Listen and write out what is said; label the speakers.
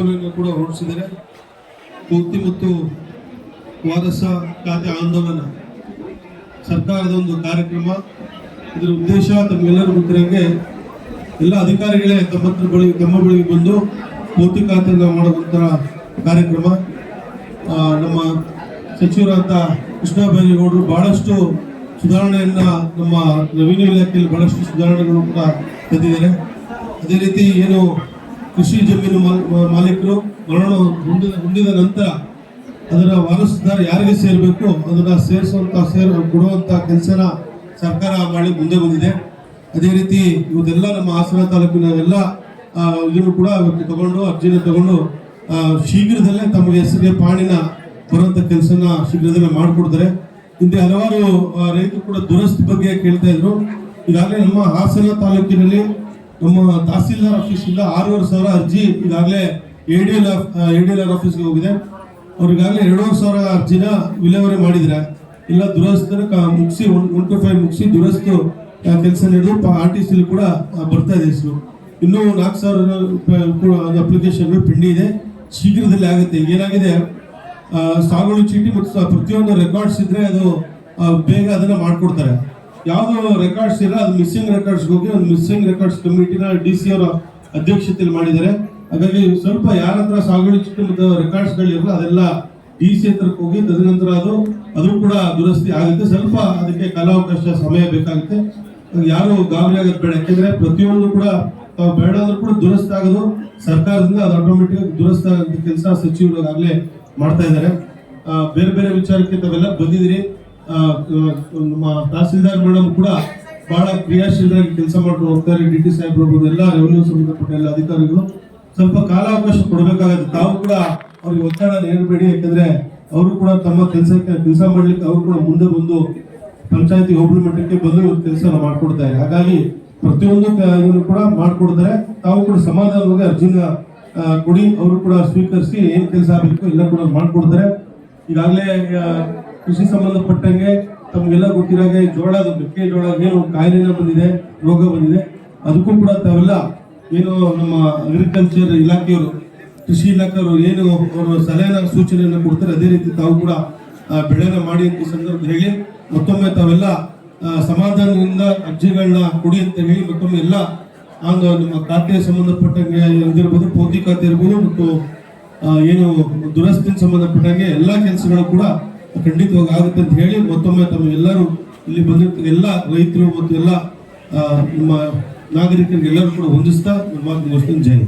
Speaker 1: ಟೆಂಪೋಗಳನ್ನು ಕೂಡ ರೂಢಿಸಿದರೆ ಪೂರ್ತಿ ಮತ್ತು ವಾರಸ ಖಾತೆ ಆಂದೋಲನ ಸರ್ಕಾರದ ಒಂದು ಕಾರ್ಯಕ್ರಮ. ಇದರ ಉದ್ದೇಶ ತಮಗೆಲ್ಲರೂ ಗೊತ್ತಿರಂಗೆ ಎಲ್ಲ ಅಧಿಕಾರಿಗಳೇ ತಮ್ಮ ಹತ್ರ ತಮ್ಮ ಬಳಿಗೆ ಬಂದು ಪೂರ್ತಿ ಖಾತೆಯನ್ನು ಮಾಡುವಂತಹ ಕಾರ್ಯಕ್ರಮ. ನಮ್ಮ ಸಚಿವರಾದ ಕೃಷ್ಣ ಬೈರೇಗೌಡರು ಬಹಳಷ್ಟು ಸುಧಾರಣೆಯನ್ನು ನಮ್ಮ ರೆವಿನ್ಯೂ ಇಲಾಖೆಯಲ್ಲಿ ಬಹಳಷ್ಟು ಸುಧಾರಣೆಗಳು ಕೂಡ ತಂದಿದ್ದಾರೆ. ಅದೇ ರೀತಿ ಏನು ಕೃಷಿ ಜಮೀನು ಮಾಲೀಕರು ಮರಣ ಹೊಂದಿದ ನಂತರ ಅದರ ವಾರಸುದಾರ ಯಾರಿಗೆ ಸೇರಬೇಕು? ಅದನ್ನ ಸೇರಿಸುವಂತ, ಸೇರ್ ಕೊಡುವಂಥ ಕೆಲಸನ ಸರ್ಕಾರ ಮಾಡಿ ಮುಂದೆ ಬಂದಿದೆ. ಅದೇ ರೀತಿ ಇವತ್ತೆಲ್ಲ ನಮ್ಮ ಹಾಸನ ತಾಲೂಕಿನ ಎಲ್ಲ ಇದನ್ನು ಕೂಡ ತಗೊಂಡು ಅರ್ಜಿನ ತಗೊಂಡು ಶೀಘ್ರದಲ್ಲೇ ತಮಗೆ ಹೆಸರಿಗೆ ಪಾಣಿನ ಬರುವಂಥ ಕೆಲಸನ ಶೀಘ್ರದಲ್ಲೇ ಮಾಡಿಕೊಡ್ತಾರೆ. ಹಿಂದೆ ಹಲವಾರು ರೈತರು ಕೂಡ ದುರಸ್ತಿ ಬಗ್ಗೆ ಕೇಳ್ತಾ ಇದ್ರು. ಈಗಾಗಲೇ ನಮ್ಮ ಹಾಸನ ತಾಲೂಕಿನಲ್ಲಿ ನಮ್ಮ ತಹಸೀಲ್ದಾರ್ ಆಫೀಸಿಂದ ಆರೂವರೆ ಸಾವಿರ ಅರ್ಜಿ ಈಗಾಗಲೇ A D L A D L R ಆಫೀಸ್ಗೆ ಹೋಗಿದೆ. ಅವ್ರಿಗಾಗಲೇ ಎರಡೂವರೆ ಸಾವಿರ ಅರ್ಜಿನ ವಿಲೇವರಿ ಮಾಡಿದರೆ, ಇಲ್ಲ ದುರಸ್ತರ ಮುಗಿಸಿ ಒನ್ ಒನ್ ಟು ಫೈವ್ ಮುಗಿಸಿ ದುರಸ್ತು ಕೆಲಸ ನಡೆದು ಆರ್ ಟಿ ಸಿಲಿ ಕೂಡ ಬರ್ತಾ ಇದೆ ಹೆಸರು. ಇನ್ನೂ ನಾಲ್ಕು ಸಾವಿರ ಅಪ್ಲಿಕೇಶನ್ ಪಿಂಡಿ ಇದೆ. ಶೀಘ್ರದಲ್ಲಿ ಆಗುತ್ತೆ. ಏನಾಗಿದೆ ಸಾಗುವಳಿ ಚೀಟಿ ಮತ್ತು ಪ್ರತಿಯೊಂದು ರೆಕಾರ್ಡ್ಸ್ ಇದ್ರೆ ಅದು ಬೇಗ ಅದನ್ನು ಮಾಡ್ಕೊಡ್ತಾರೆ. ಯಾವ್ದು ರೆಕಾರ್ಡ್ಸ್ ಇಲ್ಲ ಅದು ಮಿಸ್ಸಿಂಗ್ ರೆಕಾರ್ಡ್ಸ್ ಹೋಗಿ ಒಂದು ಮಿಸ್ಸಿಂಗ್ ರೆಕಾರ್ಡ್ಸ್ ಕಮಿಟಿನ ಡಿ ಸಿ ಅವರ ಅಧ್ಯಕ್ಷತೆಯಲ್ಲಿ ಮಾಡಿದ್ದಾರೆ. ಹಾಗಾಗಿ ಸ್ವಲ್ಪ ಯಾರ ಹತ್ರ ಸಾಗುವಳಿ ಚೀಟಿ ಮತ್ತು ರೆಕಾರ್ಡ್ಸ್ ಗಳಿರಲ್ಲ ಅದೆಲ್ಲ ಡಿ ಸಿ ಹತ್ರಕ್ಕೆ ಹೋಗಿ ತದನಂತರ ಅದು ಅದು ಕೂಡ ದುರಸ್ತಿ ಆಗುತ್ತೆ. ಸ್ವಲ್ಪ ಅದಕ್ಕೆ ಕಾಲಾವಕಾಶ ಸಮಯ ಬೇಕಾಗುತ್ತೆ. ಯಾರು ಗಾಬರಿ ಆಗೋದು ಬೇಡ. ಯಾಕೆಂದ್ರೆ ಪ್ರತಿಯೊಂದು ಕೂಡ ತಾವು ಬೇಡ ಅಂದ್ರೂ ಕೂಡ ದುರಸ್ತಿ ಆಗೋದು ಸರ್ಕಾರದಿಂದ ಅದು ಆಟೋಮೆಟಿಕ್ ದುರಸ್ತಿ ಆಗೋದಕ್ಕೆ ಕೆಲಸ ಸಚಿವರು ಆಗಲೇ ಮಾಡ್ತಾ ಇದ್ದಾರೆ. ಬೇರೆ ಬೇರೆ ವಿಚಾರಕ್ಕೆ ತಾವೆಲ್ಲ ಬಂದಿದ್ದೀರಿ. ನಮ್ಮ ತಹಸೀಲ್ದಾರ್ ಮೇಡಮ್ ಕೂಡ ಬಹಳ ಕ್ರಿಯಾಶೀಲರಾಗಿ ಕೆಲಸ ಮಾಡ್ಕೊಂಡು ಹೋಗ್ತಾರೆ. ಡಿ ಟಿ ಸಾಹೇಬ್ರು ಎಲ್ಲ ರೆವಿನ್ಯೂ ಸಂಬಂಧಪಟ್ಟ ಎಲ್ಲ ಅಧಿಕಾರಿಗಳು. ಸ್ವಲ್ಪ ಕಾಲಾವಕಾಶ ಕೊಡಬೇಕಾಗುತ್ತೆ. ತಾವು ಕೂಡ ಅವ್ರಿಗೆ ಒತ್ತಡ ನೀಡಬೇಡಿ ಯಾಕಂದ್ರೆ ಅವರು ಕೂಡ ತಮ್ಮ ಕೆಲಸಕ್ಕೆ ಕೆಲಸ ಮಾಡ್ಲಿಕ್ಕೆ ಅವರು ಕೂಡ ಮುಂದೆ ಬಂದು ಪಂಚಾಯತಿ ಹೋಬಳಿ ಮಟ್ಟಕ್ಕೆ ಬಂದು ಕೆಲಸ ಮಾಡ್ಕೊಡ್ತಾರೆ ಹಾಗಾಗಿ ಪ್ರತಿಯೊಂದು ಕೂಡ ಮಾಡ್ಕೊಡ್ತಾರೆ. ತಾವು ಕೂಡ ಸಮಾಧಾನವಾಗಿ ಅರ್ಜಿನ ಕೊಡಿ. ಅವರು ಕೂಡ ಸ್ವೀಕರಿಸಿ ಏನ್ ಕೆಲಸ ಆಗಬೇಕು ಎಲ್ಲ ಕೂಡ ಮಾಡ್ಕೊಡ್ತಾರೆ. ಈಗಾಗಲೇ ಕೃಷಿ ಸಂಬಂಧಪಟ್ಟಂಗೆ ತಮ್ಗೆಲ್ಲ ಗೊತ್ತಿರಾಗೆ ಜೋಳದ ಮೆಕ್ಕೆಜೋಳ ಏನು ಕಾಯಿಲೆನ ಬಂದಿದೆ, ರೋಗ ಬಂದಿದೆ. ಅದಕ್ಕೂ ಕೂಡ ತಾವೆಲ್ಲ ಏನು ನಮ್ಮ ಅಗ್ರಿಕಲ್ಚರ್ ಇಲಾಖೆಯವರು, ಕೃಷಿ ಇಲಾಖೆಯವರು ಏನು ಅವರು ಸಲಹೆನ, ಸೂಚನೆಯನ್ನು ಕೊಡ್ತಾರೆ, ಅದೇ ರೀತಿ ತಾವು ಕೂಡ ಬೆಳೆನ ಮಾಡಿ ಅಂತ ಈ ಸಂದರ್ಭದಲ್ಲಿ ಹೇಳಿ, ಮತ್ತೊಮ್ಮೆ ತಾವೆಲ್ಲ ಸಮಾಧಾನದಿಂದ ಅರ್ಜಿಗಳನ್ನ ಕೊಡಿ ಅಂತ ಹೇಳಿ, ಮತ್ತೊಮ್ಮೆ ಎಲ್ಲ ಒಂದು ನಮ್ಮ ಖಾತೆ ಸಂಬಂಧಪಟ್ಟಂಗೆ ಇದಿರ್ಬೋದು ಪೌತಿ ಖಾತೆ ಇರ್ಬೋದು, ಮತ್ತು ಏನು ದುರಸ್ತಿನ ಸಂಬಂಧಪಟ್ಟಂಗೆ ಎಲ್ಲ ಕೆಲಸಗಳು ಕೂಡ ಖಂಡಿತವಾಗಿ ಆಗುತ್ತೆ ಅಂತ ಹೇಳಿ ಮತ್ತೊಮ್ಮೆ ತಮ್ಮ ಎಲ್ಲರೂ ಇಲ್ಲಿ ಬಂದಿರ್ತ ಎಲ್ಲ ರೈತರು ಮತ್ತು ಎಲ್ಲ ನಮ್ಮ ನಾಗರಿಕರಿಗೆಲ್ಲರೂ ಕೂಡ ಹೊಂದಿಸ್ತಾ ನಿಮ್ಮ ಮಾತು ಮುಗಿಸ್ತೀನಿ ಜೈ.